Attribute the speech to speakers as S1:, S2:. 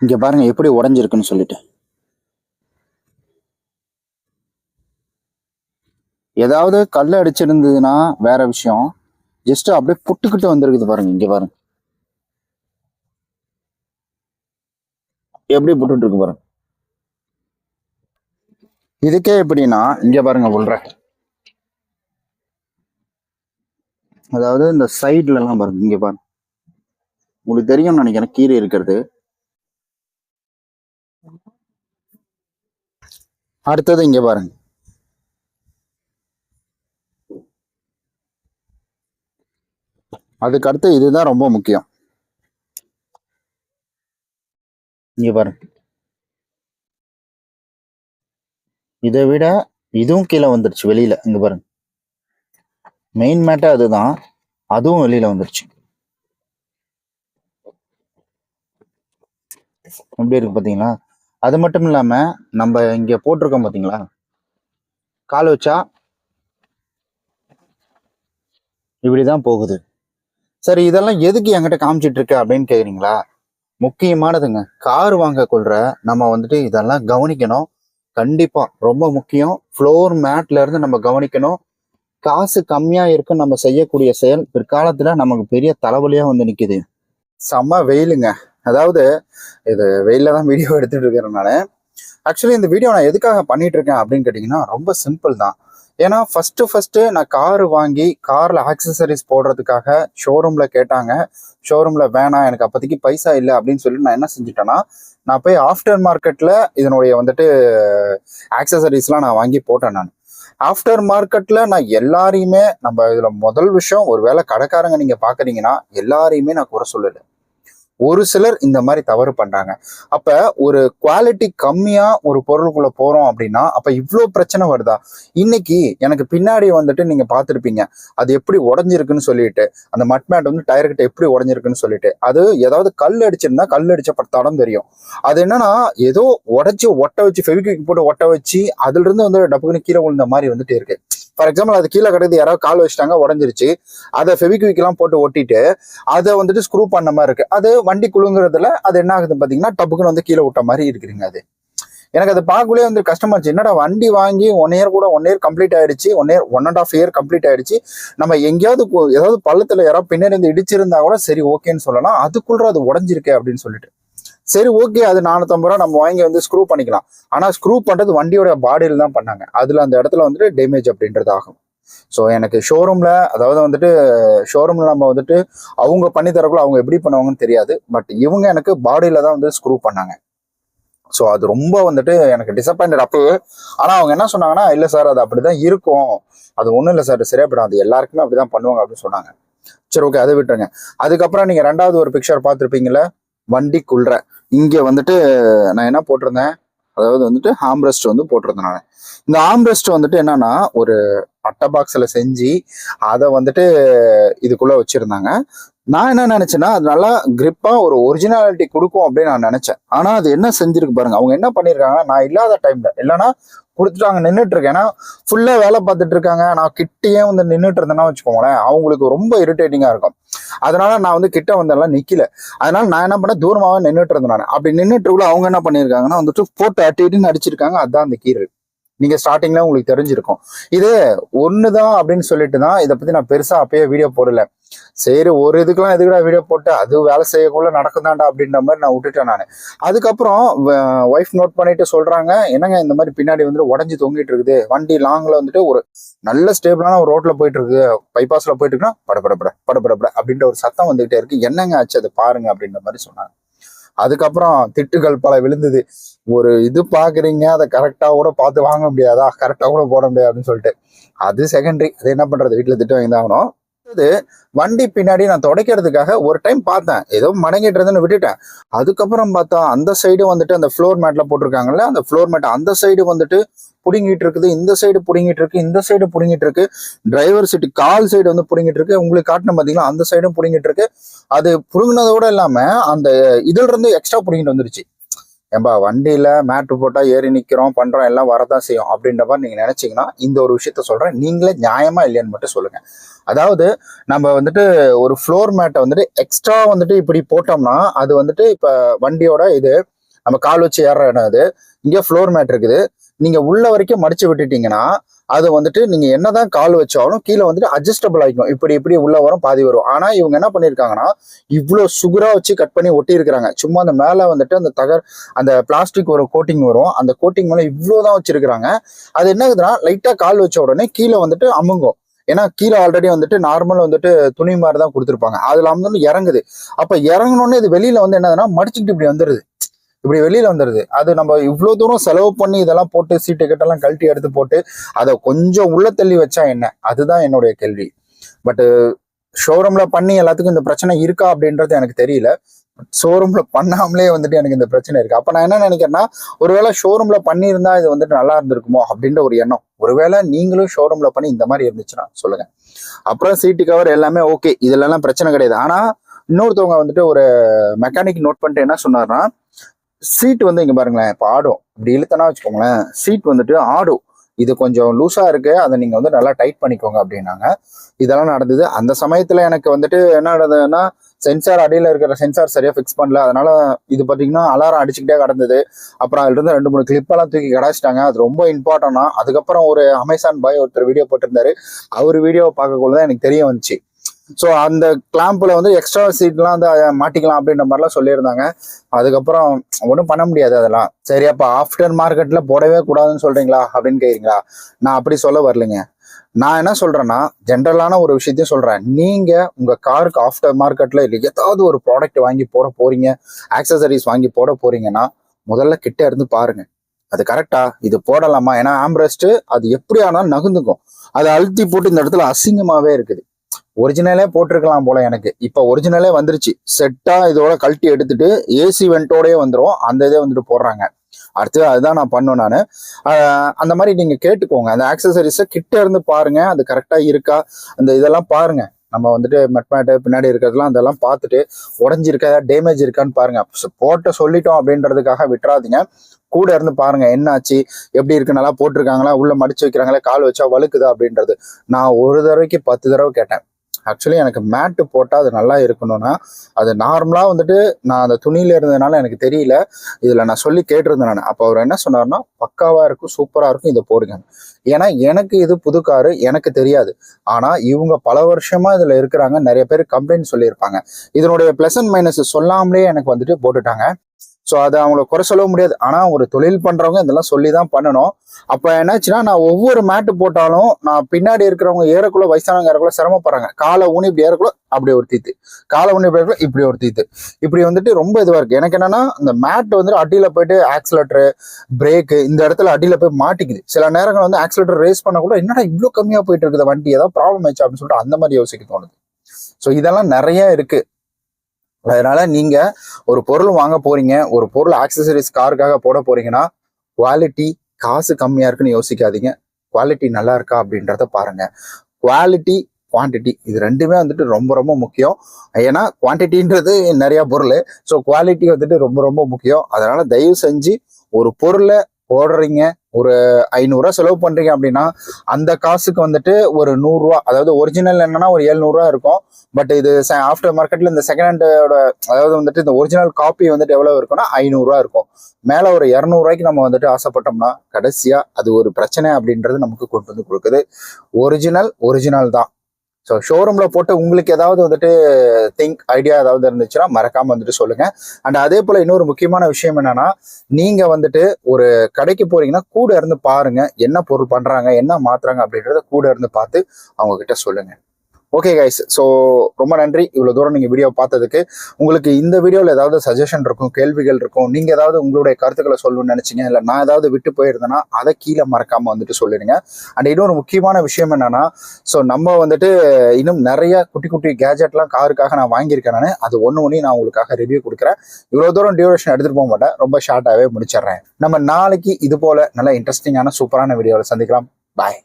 S1: இங்க பாருங்க எப்படி உடஞ்சிருக்குன்னு சொல்லிட்டு. ஏதாவது கல் அடிச்சிருந்ததுன்னா வேற விஷயம். ஜஸ்ட் அப்படியே புட்டுக்கிட்டு வந்திருக்குது பாருங்க இங்க பாருங்க. எப்படி புட்டுட்டு இருக்கு பாருங்க. இதுக்கே எப்படின்னா இங்க பாருங்க உள்ற அதாவது இந்த சைட்ல எல்லாம் பாருங்க இங்க பாருங்க. உங்களுக்கு தெரியும்னு நினைக்கிறேன் கீரை இருக்கிறது. அடுத்தது இங்கே பாருங்க. அதுக்கடுத்து இதுதான் ரொம்ப முக்கியம். இங்கே பாருங்க. இதை விட இதுவும் கீழே வந்துருச்சு வெளியில. இங்க பாருங்க. மெயின் மேட்டே அதுதான். அதுவும் வெளியில வந்துருச்சு. எப்படி இருக்கு பாத்தீங்களா? அது மட்டும் இல்லாமல் நம்ம இங்கே போட்டிருக்கோம் பார்த்தீங்களா கால் வச்சா இப்படிதான் போகுது. சரி இதெல்லாம் எதுக்கு என்கிட்ட காமிச்சிட்டு இருக்க அப்படின்னு கேட்குறீங்களா முக்கியமானதுங்க கார் வாங்க கொள்ற நம்ம வந்துட்டு இதெல்லாம் கவனிக்கணும். கண்டிப்பா ரொம்ப முக்கியம். ஃப்ளோர் மேட்ல இருந்து நம்ம கவனிக்கணும். காசு கம்மியா இருக்க நம்ம செய்யக்கூடிய செயல் பிற்காலத்துல நமக்கு பெரிய தலைவலியா வந்து நிக்குது. செம்ம வெயிலுங்க. அதாவது இது வெயிலில் தான் வீடியோ எடுத்துகிட்டு இருக்கிறேன் நான். ஆக்சுவலி இந்த வீடியோ நான் எதுக்காக பண்ணிட்டு இருக்கேன் அப்படின்னு கேட்டிங்கன்னா ரொம்ப சிம்பிள் தான். ஏன்னா ஃபஸ்ட்டு ஃபஸ்ட்டு நான் கார் வாங்கி காரில் ஆக்சசரிஸ் போடுறதுக்காக ஷோரூமில் கேட்டாங்க. ஷோரூமில் வேணாம் எனக்கு அப்போதைக்கு பைசா இல்லை அப்படின்னு சொல்லிட்டு நான் என்ன செஞ்சுட்டேன்னா நான் போய் ஆஃப்டர் மார்க்கெட்டில் இதனுடைய வந்துட்டு ஆக்சசரிஸ்லாம் நான் வாங்கி போட்டேன் நான். ஆஃப்டர் மார்க்கெட்டில் நான் எல்லாரையுமே நம்ம இதில் முதல் விஷயம் ஒரு வேளை கடைக்காரங்க நீங்கள் பார்க்குறீங்கன்னா எல்லாரையுமே நான் குறை சொல்லலை. ஒரு சிலர் இந்த மாதிரி தவறு பண்றாங்க. அப்ப ஒரு குவாலிட்டி கம்மியா ஒரு பொருளுக்குள்ள போறோம் அப்படின்னா அப்ப இவ்வளோ பிரச்சனை வருதா? இன்னைக்கு எனக்கு பின்னாடி வந்துட்டு நீங்க பார்த்துருப்பீங்க. அது எப்படி உடஞ்சிருக்குன்னு சொல்லிட்டு அந்த மட் மேட் வந்து டயர் கிட்ட எப்படி உடஞ்சிருக்குன்னு சொல்லிட்டு அது ஏதாவது கல் அடிச்சிருந்தா கல் அடிச்ச ப- தெரியும். அது என்னன்னா ஏதோ உடச்சி ஒட்ட வச்சு ஃபெவிக்விக் போட்டு ஒட்ட வச்சு அதுல இருந்து வந்து டப்புக்குன்னு கீழே விழுந்த மாதிரி வந்துட்டு இருக்கு. ஃபார் எக்ஸாம்பிள் அது கீழே கிடக்குது யாராவது கால் வச்சுட்டாங்க உடஞ்சிருச்சு. அதை ஃபெவிக்விக்லாம் போட்டு ஒட்டிட்டு அதை வந்துட்டு ஸ்க்ரூ பண்ண மாதிரி இருக்கு. அது வண்டி குழுங்குறதுல அது என்ன ஆகுது பார்த்தீங்கன்னா டப்புக்குன்னு வந்து கீழே விட்ட மாதிரி இருக்குதுங்க அது. எனக்கு அது பார்க்கவே வந்து கஷ்டமா இருந்துச்சு. என்னடா வண்டி வாங்கி ஒன் இயர் கூட ஒன் இயர் கம்ப்ளீட் ஆயிடுச்சு. One year one and half year complete ஆயிடுச்சு. நம்ம எங்கேயாவது ஏதாவது பள்ளத்தில் யாராவது பின்னாடி இருந்து இடிச்சிருந்தா கூட சரி ஓகேன்னு சொல்லலாம். அதுக்குள்ள அது உடஞ்சிருக்கே அப்படின்னு சொல்லிட்டு. சரி ஓகே அது நானூத்தம்பது ரூபா நம்ம வாங்கி வந்து ஸ்க்ரூ பண்ணிக்கலாம். ஆனா ஸ்க்ரூ பண்றது வண்டியோட பாடியில் தான் பண்ணாங்க. அதுல அந்த இடத்துல வந்துட்டு டேமேஜ் அப்படின்றது ஆகும் ஸோ எனக்கு ஷோரூம்ல அதாவது வந்துட்டு ஷோரூம்ல நம்ம வந்துட்டு அவங்க பண்ணி தரக்குள்ள அவங்க எப்படி பண்ணுவாங்கன்னு தெரியாது. பட் இவங்க எனக்கு பாடியில தான் வந்து ஸ்க்ரூ பண்ணாங்க. ஸோ அது ரொம்ப வந்துட்டு எனக்கு டிசப்பாயிண்டட் அப்பவே ஆனால் அவங்க என்ன சொன்னாங்கன்னா இல்லை சார் அது அப்படிதான் இருக்கும். அது ஒன்றும் இல்லை சார் சரியாப்படும் அது எல்லாருக்குமே அப்படிதான் பண்ணுவாங்க அப்படின்னு சொன்னாங்க. சரி ஓகே அதை விட்டுருங்க. அதுக்கப்புறம் நீங்கள் ரெண்டாவது ஒரு பிக்சர் பார்த்துருப்பீங்கல்ல? வண்டிக்குள்ள இங்கே வந்துட்டு நான் என்ன போட்டிருந்தேன்? அதாவது வந்துட்டு ஹாம்ரெஸ்ட் வந்து போட்டிருந்தேன் நான். இந்த ஆம்ரெஸ்ட் வந்துட்டு என்னன்னா ஒரு அட்டை பாக்ஸில் செஞ்சு அதை வந்துட்டு இதுக்குள்ள வச்சிருந்தாங்க. நான் என்ன நினச்சேன்னா அது நல்லா கிரிப்பாக ஒரு ஒரிஜினாலிட்டி கொடுக்கும் அப்படின்னு நான் நினச்சேன். ஆனால் அது என்ன செஞ்சிருக்கு பாருங்க. அவங்க என்ன பண்ணியிருக்காங்கன்னா நான் இல்லாத டைம்ல இல்லைன்னா கொடுத்துட்டாங்க நின்றுட்டு இருக்கேன். ஏன்னா ஃபுல்லாக வேலை பார்த்துட்டு இருக்காங்க. நான் கிட்டேயே வந்து நின்றுட்டு இருந்தேன்னா வச்சுக்கோங்களேன் அவங்களுக்கு ரொம்ப இரிட்டேட்டிங்காக இருக்கும். அதனால நான் வந்து கிட்ட வந்தெல்லாம் நிக்கல. அதனால நான் என்ன பண்ணேன்? தூரமாவே நின்றுட்டு இருந்தேன் நான். அப்படி நின்றுட்டு அவங்க என்ன பண்ணியிருக்காங்கன்னா வந்துட்டு போட்டு அட்டிட்டு அடிச்சிருக்காங்க அதான் அந்த கீரல். நீங்க ஸ்டார்டிங்ல உங்களுக்கு தெரிஞ்சிருக்கும். இது ஒண்ணுதான் அப்படின்னு சொல்லிட்டு தான் இதை பத்தி நான் பெருசா அப்பயே வீடியோ போடல. சரி ஒரு இதுக்கெல்லாம் எதுக்குடா வீடியோ போட்டு அது வேலை செய்யக்குள்ள நடக்குதாண்டா அப்படின்ற மாதிரி நான் விட்டுட்டேன் நான். அதுக்கப்புறம் ஒய்ஃப் நோட் பண்ணிட்டு சொல்றாங்க என்னங்க இந்த மாதிரி பின்னாடி வந்துட்டு உடஞ்சி தொங்கிட்டு இருக்குது. வண்டி லாங்ல வந்துட்டு ஒரு நல்ல ஸ்டேபிளான ஒரு ரோட்ல போயிட்டு இருக்கு. பைபாஸ்ல போயிட்டு இருக்குன்னா படப்படப்பட படப்படப்பட அப்படின்ற ஒரு சத்தம் வந்துகிட்டே இருக்கு. என்னங்க ஆச்சு அதை பாருங்க அப்படின்ற மாதிரி சொன்னாங்க. அதுக்கப்புறம் திட்டுகள் பல விழுந்தது. ஒரு இது பாக்குறீங்க அதை கரெக்டா கூட பார்த்து வாங்க முடியாதா? கரெக்டா கூட போட முடியாது அப்படின்னு சொல்லிட்டு. அது செகண்டரி அது என்ன பண்றது? வீட்டுல திட்டு வாங்கி தான் ஆகணும். அது வண்டி பின்னாடி நான் துடைக்கிறதுக்காக ஒரு டைம் பார்த்தேன். ஏதோ மடங்கிட்டு இருந்தேன்னு விட்டுட்டேன். அதுக்கப்புறம் பார்த்தா அந்த சைடு வந்துட்டு அந்த ஃப்ளோர் மேட்ல போட்டிருக்காங்கல்ல அந்த ஃப்ளோர் மேட் அந்த சைடு வந்துட்டு புடுங்கிட்டு இருக்குது இந்த சைடு புடுங்கிட்டு இருக்கு இந்த சைடு புடுங்கிட்டு இருக்கு. டிரைவர் சீட்டு கால் சைடு வந்து புடுங்கிட்டு இருக்கு. உங்களுக்கு காட்டின பார்த்தீங்களா அந்த சைடும் புடுங்கிட்டு இருக்கு. அது புடுங்கினதோட இல்லாம அந்த இதுல இருந்து எக்ஸ்ட்ரா புடுங்கிட்டு வந்துருச்சு. ஏன்பா வண்டியில மேட்டு போட்டா ஏறி நிக்கிறோம் பண்றோம் எல்லாம் வரதான் செய்யும் அப்படின்ற மாதிரி நீங்க நினைச்சீங்கன்னா இந்த ஒரு விஷயத்த சொல்றேன். நீங்களே நியாயமா இல்லையான்னு மட்டும் சொல்லுங்க. அதாவது நம்ம வந்துட்டு ஒரு ஃப்ளோர் மேட்டை வந்துட்டு எக்ஸ்ட்ரா வந்துட்டு இப்படி போட்டோம்னா அது வந்துட்டு இப்ப வண்டியோட இது நம்ம கால் வச்சு ஏறுற இடம் அது. இங்கே ஃப்ளோர் மேட் இருக்குது. நீங்க உள்ள வரைக்கும் மடிச்சு விட்டுட்டீங்கன்னா அது வந்துட்டு நீங்க என்னதான் கால் வச்சாலும் கீழே வந்துட்டு அட்ஜஸ்டபிள் ஆகிக்கும். இப்படி இப்படி உள்ள வரும் பாதி வரும். ஆனா இவங்க என்ன பண்ணிருக்காங்கன்னா இவ்வளோ சுகரா வச்சு கட் பண்ணி ஒட்டி இருக்கிறாங்க சும்மா அந்த மேல வந்துட்டு அந்த தகர் அந்த பிளாஸ்டிக் ஒரு கோட்டிங் வரும். அந்த கோட்டிங் மேல இவ்வளோதான் வச்சிருக்கிறாங்க. அது என்ன ஆகுதுன்னா லைட்டா கால் வச்ச உடனே கீழே வந்துட்டு அமுங்கும். ஏன்னா கீழே ஆல்ரெடி வந்துட்டு நார்மல் வந்துட்டு துணி மாதிரி தான் கொடுத்துருப்பாங்க. அதுல வந்து இறங்குது. அப்போ இறங்கினோடனே இது வெளியில வந்து என்னதுன்னா மடிச்சுக்கிட்டு இப்படி வந்துருது. இப்படி வெளியில வந்துருது. அது நம்ம இவ்வளவு தூரம் செலவு பண்ணி இதெல்லாம் போட்டு சீட் டிக்கெட் எல்லாம் கழட்டி எடுத்து போட்டு அதை கொஞ்சம் உள்ள தள்ளி வச்சா என்ன? அதுதான் என்னுடைய கேள்வி. பட்டு ஷோரூம்ல பண்ணி எல்லாத்துக்கும் இந்த பிரச்சனை இருக்கா அப்படின்றது எனக்கு தெரியல. ஷோரூம்ல பண்ணாமலே வந்துட்டு எனக்கு இந்த பிரச்சனை இருக்கு. அப்ப நான் என்ன நினைக்கிறேன்னா ஒருவேளை ஷோரூம்ல பண்ணியிருந்தா இது வந்துட்டு நல்லா இருந்திருக்குமோ அப்படின்ற ஒரு எண்ணம். ஒருவேளை நீங்களும் ஷோரூம்ல பண்ணி இந்த மாதிரி இருந்துச்சுன்னா சொல்லுங்க. அப்புறம் சீட்டு கவர் எல்லாமே ஓகே இதுலலாம் பிரச்சனை கிடையாது. ஆனா இன்னொருத்தவங்க வந்துட்டு ஒரு மெக்கானிக் நோட் பண்ணிட்டு என்ன சொன்னார்னா சீட் வந்து இங்க பாருங்களேன் இப்போ ஆடும். இப்படி இழுத்தனா வச்சுக்கோங்களேன் சீட் வந்துட்டு ஆடும். இது கொஞ்சம் லூஸா இருக்கு. அதை நீங்க வந்து நல்லா டைட் பண்ணிக்கோங்க அப்படின்னாங்க. இதெல்லாம் நடந்தது. அந்த சமயத்துல எனக்கு வந்துட்டு என்ன நடந்ததுன்னா சென்சார் அடியில் இருக்கிற சென்சார் சரியாக ஃபிக்ஸ் பண்ணல. அதனால் இது பார்த்தீங்கன்னா அலாரம் அடிச்சுக்கிட்டே கிடந்தது. அப்புறம் அதுலேருந்து ரெண்டு மூணு கிளிப்பெல்லாம் தூக்கி கிடாச்சிட்டாங்க. அது ரொம்ப இம்பார்ட்டன்னா அதுக்கப்புறம் ஒரு அமேசான் பாய் ஒருத்தர் வீடியோ போட்டிருந்தாரு. அவர் வீடியோவை பார்க்கக்குள்ள தான் எனக்கு தெரிய வந்துச்சு. ஸோ அந்த கிளாம்பில் வந்து எக்ஸ்ட்ரா சீட்லாம் வந்து மாட்டிக்கலாம் அப்படின்ற மாதிரிலாம் சொல்லியிருந்தாங்க. அதுக்கப்புறம் ஒன்றும் பண்ண முடியாது அதெல்லாம். சரி அப்போ ஆஃப்டர் மார்க்கெட்டில் போடவே கூடாதுன்னு சொல்கிறீங்களா அப்படின்னு கேட்குறீங்களா நான் அப்படி சொல்ல வரலைங்க. நான் என்ன சொல்கிறேன்னா ஜென்ரலான ஒரு விஷயத்தையும் சொல்கிறேன் நீங்கள் உங்கள் காருக்கு ஆஃப்டர் மார்க்கெட்டில் இல்லை ஏதாவது ஒரு ப்ராடக்ட் வாங்கி போட போகிறீங்க ஆக்சசரிஸ் வாங்கி போட போகிறீங்கன்னா முதல்ல கிட்ட இருந்து பாருங்கள் அது கரெக்டா இது போடலாமா? ஏன்னா ஆம்பரஸ்ட்டு அது எப்படி ஆனாலும் நகுந்துக்கும் அதை அழுத்தி போட்டு இந்த இடத்துல அசிங்கமாகவே இருக்குது. ஒரிஜினலே போட்டிருக்கலாம் போல எனக்கு. இப்போ ஒரிஜினலே வந்துருச்சு. செட்டாக இதோட கழட்டி எடுத்துட்டு ஏசி வெண்ட்டோடயே வந்துரும். அந்த இதே வந்துட்டு போடுறாங்க. அடுத்து அதுதான் நான் பண்ணுவேன் நான். அந்த மாதிரி நீங்கள் கேட்டுக்கோங்க. அந்த ஆக்சசரிஸை கிட்ட இருந்து பாருங்க. அது கரெக்டாக இருக்கா? அந்த இதெல்லாம் பாருங்க. நம்ம வந்துட்டு மெட்மேட்டு பின்னாடி இருக்கிறதெல்லாம் அதெல்லாம் பார்த்துட்டு உடஞ்சிருக்கா? டேமேஜ் இருக்கான்னு பாருங்க. போட்ட சொல்லிட்டோம் அப்படின்றதுக்காக விட்டுறாதீங்க. கூட இருந்து பாருங்க. என்னாச்சு? எப்படி இருக்கு? நல்லா போட்டிருக்காங்களா? உள்ள மடிச்சு வைக்கிறாங்களா? கால் வச்சா வழுக்குதா? அப்படின்றது. நான் ஒரு தடவைக்கு பத்து தடவை கேட்டேன். ஆக்சுவலி எனக்கு மேட்டு போட்டால் அது நல்லா இருக்கணும்னா அது நார்மலாக வந்துட்டு நான் அந்த துணியில் இருந்ததுனால எனக்கு தெரியல. இதில் நான் சொல்லி கேட்டிருந்தேன் நான். அப்போ அவர் என்ன சொன்னார்னா பக்காவாக இருக்கும் சூப்பராக இருக்கும் இதை போடுங்க. ஏன்னா எனக்கு இது புது காரு எனக்கு தெரியாது. ஆனால் இவங்க பல வருஷமாக இதில் இருக்கிறாங்க. நிறைய பேர் கம்ப்ளைண்ட் சொல்லியிருப்பாங்க. இதனுடைய ப்ளஸ் அண்ட் மைனஸ் சொல்லாமலே எனக்கு வந்துட்டு போட்டுட்டாங்க. ஸோ அதை அவங்கள குறை சொல்ல முடியாது. ஆனால் ஒரு தொழில் பண்ணுறவங்க இதெல்லாம் சொல்லி தான் பண்ணணும். அப்போ என்னாச்சுன்னா நான் ஒவ்வொரு மேட்டு போட்டாலும் நான் பின்னாடி இருக்கிறவங்க ஏறக்குள்ள வயசானவங்க ஏறக்குள்ள சிரமப்படுறாங்க. காலை ஊனி இப்படி ஏறக்குள்ள அப்படி ஒரு தீத்து. காலை ஊனி இப்படி ஏறக்குள்ள இப்படி ஒரு தீத்து. இப்படி வந்துட்டு ரொம்ப இதுவாக இருக்குது எனக்கு என்னன்னா இந்த மேட் வந்துட்டு அடியில் போயிட்டு ஆக்சிலேட்டரு பிரேக்கு இந்த இடத்துல அடியில் போய் மாட்டிக்குது. சில நேரங்கள் வந்து ஆக்சிலேட்டர் ரேஸ் பண்ண கூட என்னடா இவ்வளோ கம்மியாக போயிட்டு இருக்குது? வண்டி ஏதாவது ப்ராப்ளம் ஆயிடுச்சு அப்படின்னு சொல்லிட்டு அந்த மாதிரி யோசிக்க தோணுது. ஸோ இதெல்லாம் நிறைய இருக்குது அதனால நீங்க ஒரு பொருள் வாங்க போறீங்க ஒரு பொருள் ஆக்சசரிஸ் காருக்காக போட போறீங்கன்னா குவாலிட்டி காசு கம்மியா இருக்குன்னு யோசிக்காதீங்க. குவாலிட்டி நல்லா இருக்கா அப்படின்றத பாருங்க. குவாலிட்டி குவான்டிட்டி இது ரெண்டுமே வந்துட்டு ரொம்ப ரொம்ப முக்கியம். ஏன்னா குவான்டிட்டின்றது நிறைய பொருள். ஸோ குவாலிட்டி வந்துட்டு ரொம்ப ரொம்ப முக்கியம். அதனால தயவு செஞ்சு ஒரு பொருளை போடுறீங்க ஒரு ஐநூறுரூவா செலவு பண்ணுறீங்க அப்படின்னா அந்த காசுக்கு வந்துட்டு ஒரு நூறுரூவா அதாவது ஒரிஜினல் என்னன்னா ஒரு எழுநூறுவா இருக்கும். பட் இது ஆஃப்டர் மார்க்கெட்டில் இந்த செகண்ட் ஹேண்டோட அதாவது வந்துட்டு இந்த ஒரிஜினல் காப்பி வந்துட்டு எவ்வளவு இருக்கும்னா ஐநூறுரூவா இருக்கும். மேலே ஒரு இரநூறுவாய்க்கு நம்ம வந்துட்டு ஆசைப்பட்டோம்னா கடைசியாக அது ஒரு பிரச்சனை அப்படின்றது நமக்கு கொண்டு வந்து கொடுக்குது. ஒரிஜினல் ஒரிஜினல் தான். ஸோ ஷோரூமில் போட்டு உங்களுக்கு ஏதாவது வந்துட்டு திங்க் ஐடியா ஏதாவது இருந்துச்சுன்னா மறக்காமல் வந்துட்டு சொல்லுங்கள் அண்ட் அதே போல் இன்னொரு முக்கியமான விஷயம் என்னென்னா நீங்கள் வந்துட்டு ஒரு கடைக்கு போறீங்கன்னா கூட இருந்து பாருங்க என்ன பொருள் பண்ணுறாங்க என்ன மாற்றுறாங்க அப்படின்றத கூட இருந்து பார்த்து அவங்க கிட்ட சொல்லுங்க. ஓகே கைஸ் ஸோ ரொம்ப நன்றி. இவ்வளோ தூரம் நீங்கள் வீடியோ பார்த்ததுக்கு. உங்களுக்கு இந்த வீடியோவில் ஏதாவது சஜஷன் இருக்கும் கேள்விகள் இருக்கும் நீங்கள் ஏதாவது உங்களுடைய கருத்துக்களை சொல்லணும்னு நினச்சிங்க இல்லை நான் ஏதாவது விட்டு போயிருந்தேன்னா அதை கீழே மறக்காமல் வந்துட்டு சொல்லிடுங்க. அண்ட் இன்னொரு முக்கியமான விஷயம் என்னென்னா ஸோ நம்ம வந்துட்டு இன்னும் நிறைய குட்டி குட்டி கேஜெட்லாம் காருக்காக நான் வாங்கியிருக்கேன் நான். அது ஒன்று ஒன்றையும் நான் உங்களுக்காக ரிவ்யூ கொடுக்குறேன். இவ்வளோ தூரம் டியூரேஷன் எடுத்துகிட்டு போக மாட்டேன். ரொம்ப ஷார்ட்டாகவே முடிச்சிடுறேன். நம்ம நாளைக்கு இது போல் நல்லா இன்ட்ரெஸ்டிங்கான சூப்பரான வீடியோவில் சந்திக்கலாம். பாய்